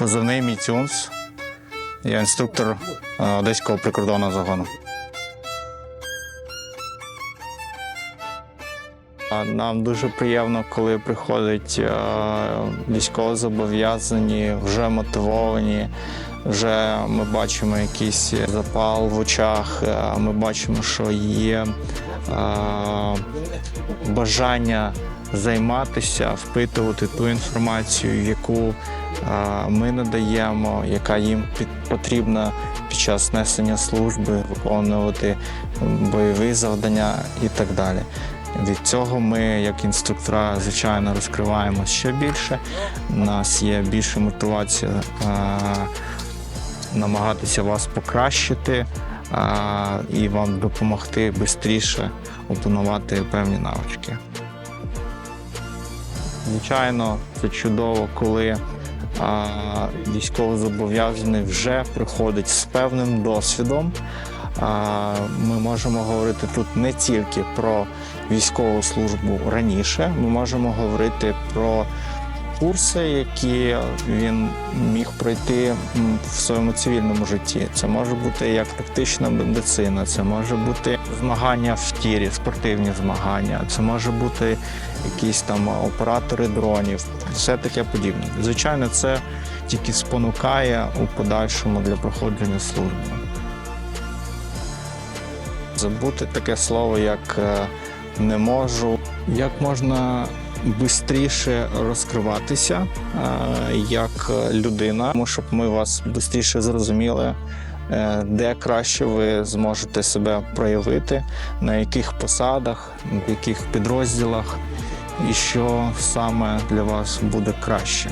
Позивний мій Тюнс. Я інструктор е, Одеського прикордонного загону. Нам дуже приємно, коли приходять е, військовозобов'язані, вже мотивовані. Вже ми бачимо якийсь запал в очах. е, Ми бачимо, що є бажання займатися, впитувати ту інформацію, яку ми надаємо, яка їм під- потрібна під час несення служби, виконувати бойові завдання і так далі. Від цього ми, як інструктора, звичайно, розкриваємо ще більше. У нас є більше мотивація намагатися вас покращити е, і вам допомогти швидше опанувати певні навички. Звичайно, це чудово, коли а, військовозобов'язаний вже приходить з певним досвідом. А, Ми можемо говорити тут не тільки про військову службу раніше, ми можемо говорити про курси, які він міг пройти в своєму цивільному житті. Це може бути як тактична медицина, це може бути змагання в тірі, спортивні змагання, це може бути якісь там оператори дронів, все таке подібне. Звичайно, це тільки спонукає у подальшому для проходження служби. Забути таке слово, як е, не можу, як можна швидше розкриватися е, як людина, тому щоб ми вас швидше зрозуміли, е, де краще ви зможете себе проявити, на яких посадах, в яких підрозділах, і що саме для вас буде краще.